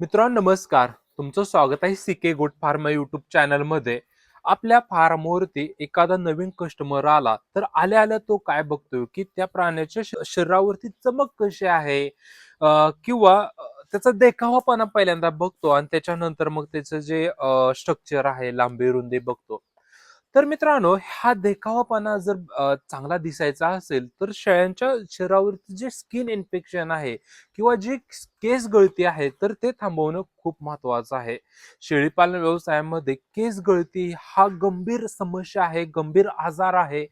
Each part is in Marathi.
मित्रांनो नमस्कार. तुमचं स्वागत आहे सीके गुड फार्म युट्यूब चॅनलमध्ये आपल्या फार्मवरती एखादा नवीन कस्टमर आला तर आल्या आल्या तो काय बघतोय? की त्या प्राण्याच्या शरीरावरती चमक कशी आहे? किंवा त्याचा देखावापणा पहिल्यांदा बघतो आणि त्याच्यानंतर मग त्याचं जे स्ट्रक्चर आहे लांबी रुंदी बघतो. तर मित्रांनो हा देखावापणा जर चांगला दिसायचा असेल तर शेळ्यांच्या शरीरावरती जे स्किन इन्फेक्शन आहे किंवा जी केस गळती आहे तर ते थांबवणं खूप महत्वाचं आहे. शेळीपालन व्यवसायामध्ये केस गळती हा गंभीर समस्या आहे गंभीर आजार आहे.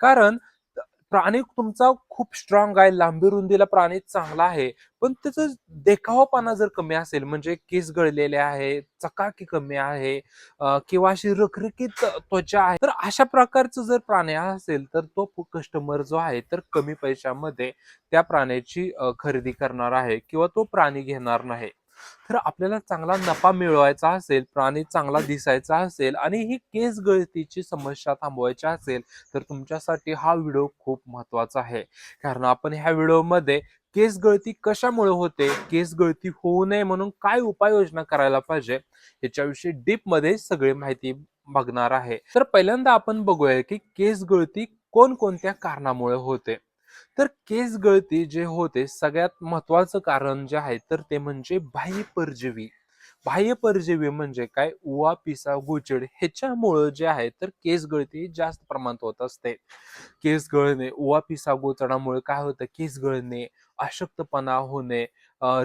कारण प्राणी तुमचा खूप स्ट्रॉंग आहे लांबी रुंदीला प्राणी चांगला आहे. पण त्याचं देखावापणा जर कमी असेल म्हणजे केस गळलेले आहे चकाकी कमी आहे किंवा अशी रखरखीत त्वचा आहे तर अशा प्रकारचं जर प्राणी असेल तर तो कस्टमर जो आहे तर कमी पैशामध्ये त्या प्राण्याची खरेदी करणार आहे किंवा तो प्राणी घेणार नाही. तर आपल्याला चांगला नफा मिळवायचा असेल प्राणी चांगला दिसायचा असेल आणि ही केस गळतीची समस्या थांबवायची असेल तर तुमच्यासाठी हा व्हिडिओ खूप महत्त्वाचा आहे. कारण आपण ह्या व्हिडिओमध्ये केस गळती कशामुळे होते केस गळती होऊ नये म्हणून काय उपाययोजना करायला पाहिजे याच्याविषयी डीपमध्ये सगळी माहिती बघणार आहे. तर पहिल्यांदा आपण बघूया की केस गळती कोणकोणत्या कारणामुळे होते. तर केस गळती जे होते सगळ्यात महत्वाचं कारण जे आहे तर ते म्हणजे बाह्य परजीवी. बाह्य परजीवी म्हणजे काय? उवा पिसा गुचड ह्याच्यामुळं जे आहे तर केस गळती जास्त प्रमाणात होत असते. केस गळणे उवा पिसा गोचडामुळे काय होतं? केस गळणे अशक्तपणा होणे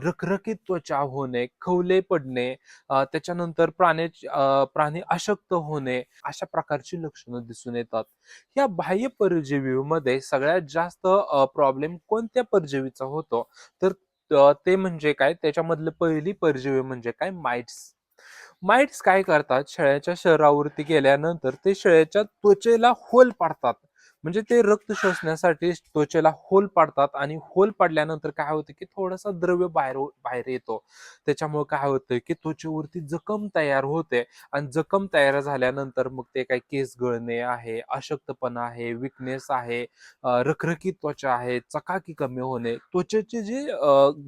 रखरखीत त्वचा होणे खवले पडणे त्याच्यानंतर प्राणी प्राणी अशक्त होणे अशा प्रकारची लक्षणं दिसून येतात. या बाह्य परजीवीमध्ये सगळ्यात जास्त प्रॉब्लेम कोणत्या परजीवीचा होतो? तर ते म्हणजे काय? त्याच्यामधलं पहिली परजीवी म्हणजे काय? माइट्स. माइट्स काय करतात? शेळ्याच्या शरीरावरती गेल्यानंतर ते शेळ्याच्या त्वचेला होल पाडतात. म्हणजे ते रक्त शोषण्यासाठी त्वचेला होल पाडतात आणि होल पाडल्यानंतर काय होतं की थोडासा द्रव्य बाहेर हो, बाहेर येतो. त्याच्यामुळे काय होतं की त्वचेवरती जखम तयार होते आणि जखम तयार झाल्यानंतर मग ते काय केस गळणे आहे अशक्तपणा आहे विकनेस आहे रखरखी रखरखीत त्वचा आहे चकाकी कमी होणे त्वचेचे जे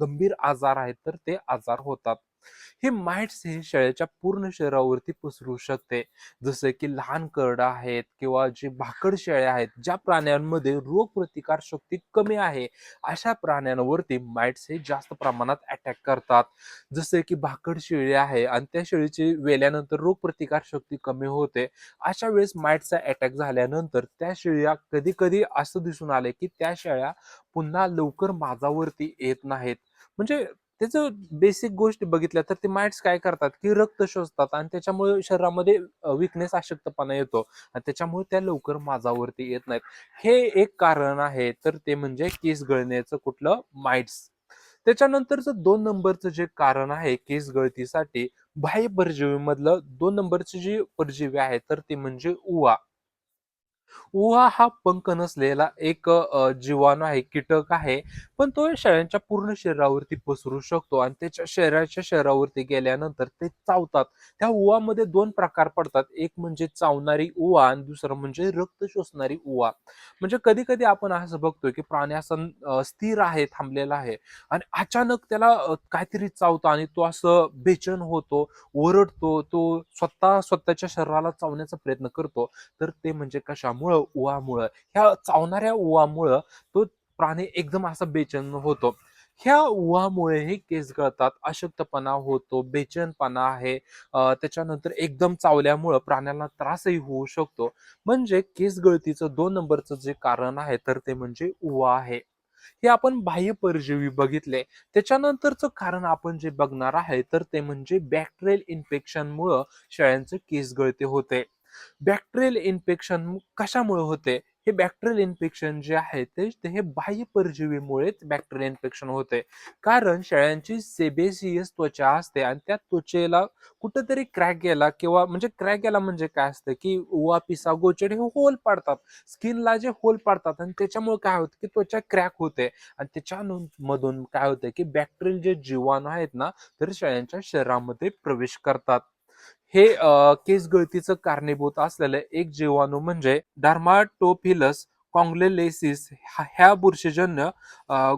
गंभीर आजार आहेत तर ते आजार होतात. हे माइट्स हे शेळ्याच्या पूर्ण शरीरावरती पसरू शकते. जसे की लहान करडा आहेत किंवा जे भाकड शेळ्या आहेत ज्या प्राण्यांमध्ये रोग प्रतिकार शक्ती कमी आहे अशा प्राण्यांवरती माइट्स हे जास्त प्रमाणात अटॅक करतात. जसे की भाकड शेळी आहे आणि त्या शेळीची वेल्यानंतर रोग प्रतिकार शक्ती कमी होते. अशा वेळेस माइटचा अटॅक झाल्यानंतर त्या शेळ्या कधी कधी असं दिसून आले की त्या शेळ्या पुन्हा लवकर माझावरती येत नाहीत. म्हणजे त्याचं बेसिक गोष्टी बघितल्या तर ते माइट्स काय करतात की रक्त शोषतात आणि त्याच्यामुळे शरीरामध्ये विकनेस अशक्तपणा येतो. आणि त्याच्यामुळे त्या लवकर माझावरती येत नाहीत. हे एक कारण आहे. तर ते म्हणजे केस गळण्याचं कुठलं? माइट्स त्याच्यानंतरचं दोन नंबरचं जे कारण आहे केस गळतीसाठी बाह्य परजीवी मधलं दोन नंबरची जी परजीवी आहे तर ते म्हणजे उवा. उहा हा पंख नसलेला एक जीवाणू आहे कीटक आहे. पण तो शेळ्यांच्या पूर्ण शरीरावरती पसरू शकतो आणि त्याच्या शरीराच्या शरीरावरती गेल्यानंतर ते चावतात. त्या उवामध्ये दोन प्रकार पडतात. एक म्हणजे चावणारी उवा आणि दुसरं म्हणजे रक्त शोषणारी उवा म्हणजे कधी कधी आपण असं बघतोय की प्राणी असा स्थिर आहे थांबलेला आहे आणि अचानक त्याला काहीतरी चावतं आणि तो असं बेचन होतो ओरडतो तो स्वतः स्वतःच्या शरीराला चावण्याचा प्रयत्न करतो. तर ते म्हणजे कशामुळे? उवामुळं ह्या चावणाऱ्या उवामुळं तो प्राणी एकदम असा बेचैन होतो. ह्या उवामुळे हे केस गळतात अशक्तपणा होतो बेचनपणा आहे. त्याच्यानंतर एकदम चावल्यामुळं प्राण्याला त्रासही होऊ शकतो. म्हणजे केस गळतीचं दोन नंबरचं जे कारण आहे तर ते म्हणजे उवा आहे. हे आपण बाह्य परजीवी बघितले. त्याच्यानंतरचं कारण आपण जे बघणार आहे तर ते म्हणजे बॅक्टेरियल इन्फेक्शनमुळं शेळ्यांचे केस गळते होते. बॅक्टेरियल इन्फेक्शन कशामुळे होते? हे बॅक्टेरियल इन्फेक्शन जे आहे ते हे बाह्य परजीवीमुळेच बॅक्टेरियल इन्फेक्शन होते. कारण शेळ्यांची सेबेसियस त्वचा असते आणि त्या त्वचेला कुठेतरी क्रॅक गेला किंवा म्हणजे क्रॅक गेला म्हणजे काय असतं की उवा पिसा गोचड हे होल पाडतात. स्किनला जे होल पाडतात आणि त्याच्यामुळे काय होतं की त्वचा क्रॅक होते. आणि त्याच्या मधून काय होतं की बॅक्टेरियल जे जीवाणू आहेत ना तर शेळ्यांच्या शरीरामध्ये प्रवेश करतात. हे केस गळतीचं कारणीभूत असलेलं एक जीवाणू म्हणजे डार्माटोफिलस कॉंग्लेलेसिस ह्या बुरशीजन्य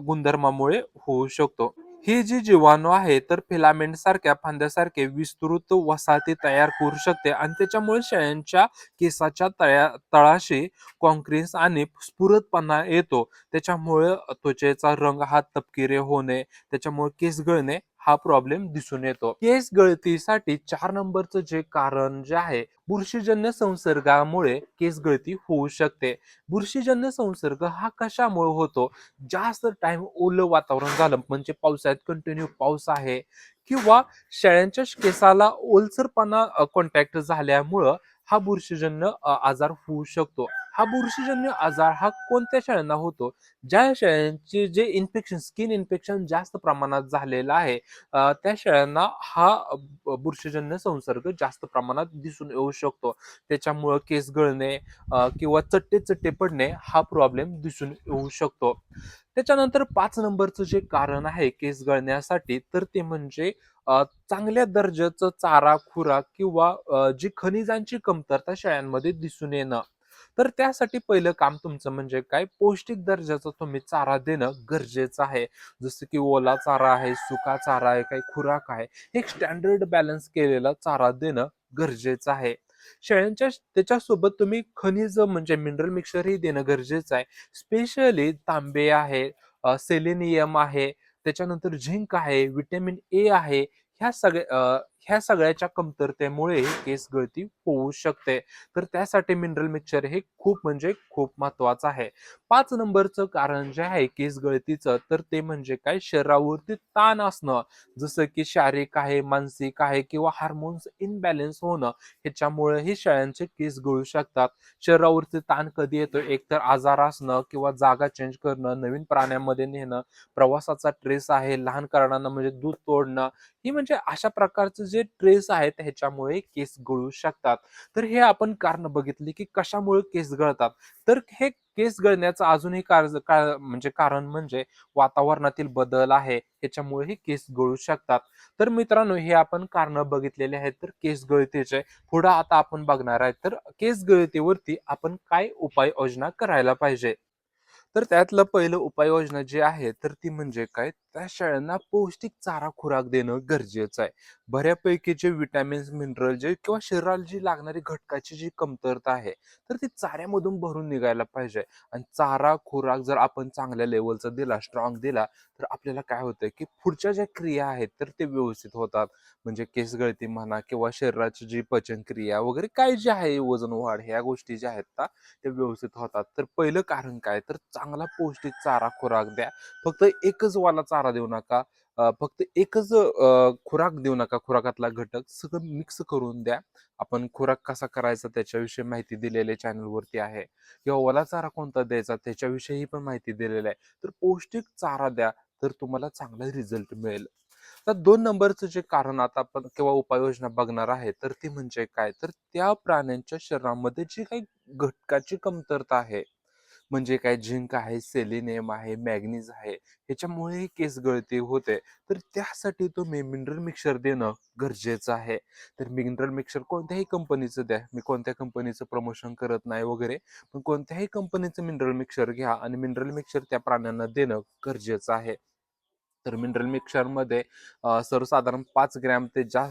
गुणधर्मामुळे होऊ शकतो. हे जी जीवाणू आहे तर फिलामेंट सारख्या फांद्यासारखे विस्तृत वसाहती तयार करू शकते आणि त्याच्यामुळे शेळ्यांच्या केसाच्या तळ्या तळाशी कॉन्क्रीस आणि स्फुरतपणा येतो. त्याच्यामुळे त्वचेचा रंग हा तपकिरे होणे त्याच्यामुळे केस गळणे हा प्रॉब्लेम दिसून येतो. केस गळतीसाठी चार नंबरचं जे कारण जे आहे बुरशीजन्य संसर्गामुळे केस गळती होऊ शकते. बुरशीजन्य संसर्ग हा कशामुळे होतो? जास्त टाइम ओलं वातावरण झालं म्हणजे पावसाळ्यात कंटिन्यू पाऊस आहे किंवा शेळ्यांच्या केसाला ओलसरपणा कॉन्टॅक्ट झाल्यामुळं हा बुरशीजन्य आजार होऊ शकतो. हा बुरशीजन्य आजार हा कोणत्या शेळ्यांना होतो? ज्या शेळ्यांचे जे इन्फेक्शन स्किन इन्फेक्शन जास्त प्रमाणात झालेलं आहे त्या शेळ्यांना हा बुरशीजन्य संसर्ग जास्त प्रमाणात दिसून येऊ शकतो. त्याच्यामुळं केस गळणे किंवा चट्टे चट्टे पडणे हा प्रॉब्लेम दिसून येऊ शकतो. त्याच्यानंतर पाच नंबरचं जे कारण आहे केस गळण्यासाठी तर ते म्हणजे चांगल्या दर्जाचं चारा खुराक किंवा जी खनिजांची कमतरता शेळ्यांमध्ये दिसून येणं. तर त्यासाठी पहिलं काम तुमचं म्हणजे काय? पौष्टिक दर्जाचा तुम्ही चारा देणं गरजेचं आहे. जसं की ओला चारा आहे सुका चारा आहे काही खुराक आहे. एक स्टँडर्ड बॅलन्स केलेला चारा देणं गरजेचं आहे. शेळ्यांच्या त्याच्यासोबत तुम्ही खनिज म्हणजे मिनरल मिक्सरही देणं गरजेचं आहे. स्पेशली तांबे आहे सेलेनियम आहे त्याच्यानंतर झिंक आहे विटॅमिन ए आहे. ह्या सगळ्या ह्या सगळ्याच्या कमतरतेमुळे केस गळती होऊ शकते. तर त्यासाठी मिनरल मिक्सचर हे खूप म्हणजे खूप महत्वाचं आहे. पाच नंबरचं कारण जे आहे केस गळतीचं तर ते म्हणजे काय? शरीरावरती ताण असणं. जसं की शारीरिक आहे मानसिक आहे किंवा हार्मोन्स इनबॅलेन्स होणं ह्याच्यामुळेही शेळ्यांचे केस गळू शकतात. शरीरावरती ताण कधी येतो? एकतर आजार असणं किंवा जागा चेंज करणं नवीन प्राण्यांमध्ये नेणं प्रवासाचा ट्रेस आहे लहान कारणांना म्हणजे दूध तोडणं ही म्हणजे अशा प्रकारचं जे ट्रेस आहेत ह्याच्यामुळे केस गळू शकतात. तर हे आपण कारण बघितली की कशामुळे केस गळतात? तर हे केस गळण्याचं अजूनही कार म्हणजे कारण म्हणजे वातावरणातील बदल आहे. ह्याच्यामुळे हे केस गळू शकतात. तर मित्रांनो हे आपण कारण बघितलेले आहेत. तर केस गळतीचे. पुढे आता आपण बघणार आहे. तर केस गळतीवरती आपण काय उपाययोजना करायला पाहिजे? तर त्यातलं पहिलं उपाययोजना जी आहे तर ती म्हणजे काय? त्या शेळ्यांना पौष्टिक चारा खुराक देणं गरजेचं आहे. बऱ्यापैकी जे विटॅमिन्स मिनरल जे किंवा शरीराला जी लागणारी घटकाची जी कमतरता आहे तर ती चाऱ्यामधून भरून निघायला पाहिजे. आणि चारा खुराक जर आपण चांगल्या लेवलचा दिला स्ट्रॉंग दिला तर आपल्याला काय होतं की पुढच्या ज्या क्रिया आहेत तर ते व्यवस्थित होतात. म्हणजे केस गळती म्हणा किंवा शरीराची जी पचनक्रिया वगैरे काय जे आहे वजन वाढ ह्या गोष्टी ज्या आहेत ना ते व्यवस्थित होतात. तर पहिलं कारण काय? तर चांगला पौष्टिक चारा खुराक द्या. फक्त एकच वाला चारा देऊ नका. फक्त एकच खुराक देऊ नका खुराकातला घटक. सगळं मिक्स करून द्या. आपण खुराक कसा करायचा त्याच्याविषयी माहिती दिलेली चॅनलवरती आहे. किंवा ओला चारा कोणता द्यायचा त्याच्याविषयी पण माहिती दिलेली आहे. तर पौष्टिक चारा द्या तर तुम्हाला चांगला रिझल्ट मिळेल. तर दोन नंबरचं जे कारण आता आपण किंवा उपाययोजना बघणार आहे तर ती म्हणजे काय? तर त्या प्राण्यांच्या शरीरामध्ये जी काही घटकाची कमतरता आहे म्हणजे काय झिंक आहे सेलिनियम आहे मॅग्नीज आहे ह्याच्यामुळे केस गळती होते. तर त्यासाठी तुम्ही मिनरल मिक्सर देणं गरजेचं आहे. तर मिनरल मिक्सर कोणत्याही कंपनीचं द्या. मी कोणत्या कंपनीचं प्रमोशन करत नाही वगैरे पण कोणत्याही कंपनीचं मिनरल मिक्सर घ्या आणि मिनरल मिक्सर त्या प्राण्यांना देणं गरजेचं आहे. तर मिनरल मिक्सरमध्ये सर्वसाधारण पाच ग्रॅम ते जा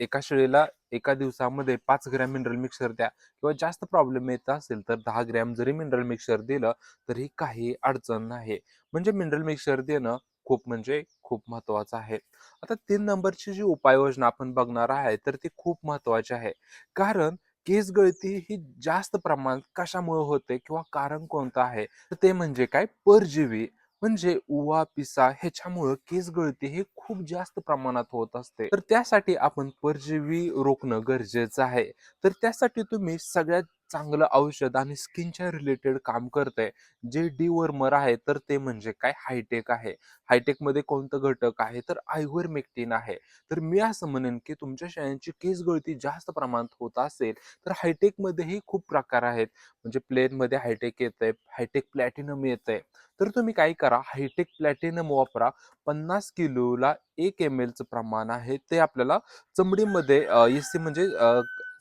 एका शेळीला एका दिवसामध्ये पाच ग्रॅम मिनरल मिक्सर द्या किंवा जास्त प्रॉब्लेम येत असेल तर दहा ग्रॅम जरी मिनरल मिक्सर दिलं तरी काही अडचण नाही. म्हणजे मिनरल मिक्सर देणं खूप म्हणजे खूप महत्वाचं आहे. आता तीन नंबरची जी उपाययोजना आपण बघणार आहे तर ती खूप महत्वाची आहे. कारण केस गळती ही जास्त प्रमाणात कशामुळे होते किंवा कारण कोणतं आहे? तर ते म्हणजे काय? परजीवी. म्हणजे उवा पिसा ह्याच्यामुळं केस गळती हे खूप जास्त प्रमाणात होत असते. तर त्यासाठी आपण परजीवी रोखणं गरजेचं आहे. तर त्यासाठी तुम्ही सगळ्यात चांगलं औषध आणि स्किनच्या रिलेटेड काम करतंय. जे डिवर्मर आहे तर ते म्हणजे काय? हायटेक आहे. हायटेकमध्ये कोणतं घटक आहे? तर आयव्हरमेक्टिन आहे. तर मी असं म्हणेन की तुमच्या शेळ्यांची केस गळती जास्त प्रमाणात होत असेल तर हायटेकमध्येही खूप प्रकार आहेत. म्हणजे प्लेनमध्ये हायटेक येत आहे हायटेक प्लॅटिनम येतंय. तर तुम्ही काय करा? हायटेक प्लॅटिनम वापरा. पन्नास किलोला एक एम एलचं प्रमाण आहे. ते आपल्याला चमडीमध्ये एस सी म्हणजे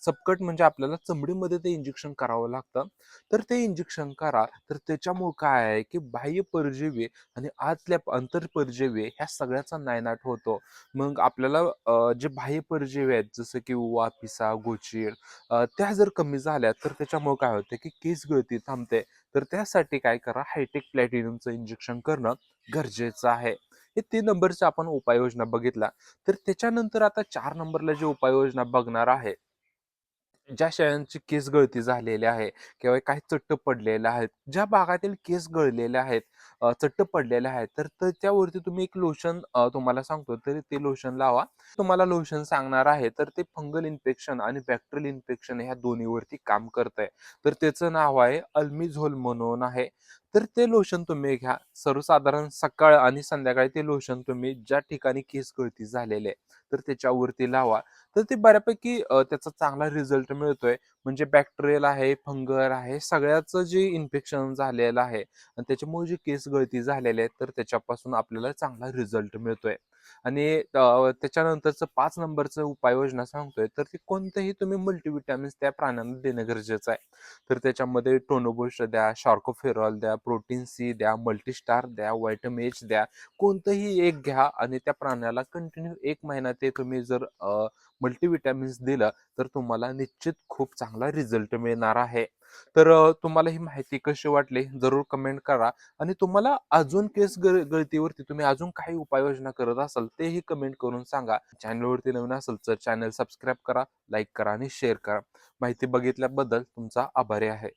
सबकट म्हणजे आपल्याला चमडीमध्ये ते इंजेक्शन करावं लागतं. तर ते इंजेक्शन करा. तर त्याच्यामुळे काय आहे की बाह्य परजीवी आणि आतल्या अंतर परजीवी ह्या सगळ्याचा नायनाट होतो. मग आपल्याला जे बाह्य परजीवी आहेत जसं की उवा पिसा गोचीर त्या जर कमी झाल्या तर त्याच्यामुळे काय होतं की केस गळती थांबते. तर त्यासाठी काय करा हायटेक प्लॅटिनमचं इंजेक्शन करणं गरजेचं आहे. हे तीन नंबरचा आपण उपाययोजना बघितला तर त्याच्यानंतर आता चार नंबरला जी उपाययोजना बघणार आहे ज्या शेळ्यांची केस गळती झालेली आहे किंवा काही चट्ट पडलेल्या आहेत ज्या भागातील केस गळलेले आहेत चट्ट पडलेले आहेत तर तर त्यावरती तुम्ही एक लोशन तुम्हाला सांगतो तर ते लोशन लावा. तुम्हाला लोशन सांगणार आहे तर ते फंगल इन्फेक्शन आणि बॅक्टेरियल इन्फेक्शन ह्या दोन्हीवरती काम करत आहे तर त्याचं नाव आहे अल्मिझोल म्हणून आहे. तर ते लोशन तुम्ही घ्या. सर्वसाधारण सकाळ आणि संध्याकाळी ते लोशन तुम्ही ज्या ठिकाणी केस गळती झालेले आहे तर त्याच्यावरती लावा. तर ते बऱ्यापैकी त्याचा चांगला रिझल्ट मिळतोय. म्हणजे बॅक्टेरियल आहे फंगर आहे सगळ्याचं जे इन्फेक्शन झालेलं आहे आणि त्याच्यामुळे जे केस गळती झालेले आहेत तर त्याच्यापासून आपल्याला चांगला रिझल्ट मिळतोय. आणि त्याच्यानंतरच त्याच्यानंतरचं पाच नंबरचं उपाययोजना सांगतोय तर ते कोणतेही तुम्ही मल्टीविटॅमिन्स त्या प्राण्यांना देणं गरजेचं आहे. तर त्याच्यामध्ये टोनोबोस्ट द्या शार्कोफेरॉल द्या प्रोटीन सी द्या मल्टीस्टार द्या व्हायटम एच द्या कोणतंही एक घ्या आणि त्या प्राण्याला कंटिन्यू एक महिना ते तुम्ही जर मल्टीविटॅमिन्स दिलं तर तुम्हाला निश्चित खूप चांगला रिझल्ट मिळणार आहे. तर तुम्हाला ही माहिती कशी वाटली जरूर कमेंट करा आणि तुम्हाला अजून केस गळतीवरती तुम्ही अजून काही उपाययोजना करत असाल तेही कमेंट करून सांगा. चॅनलवरती नवीन असेल तर चॅनल सबस्क्राईब करा लाईक करा आणि शेअर करा. माहिती बघितल्याबद्दल तुमचा आभारी आहे.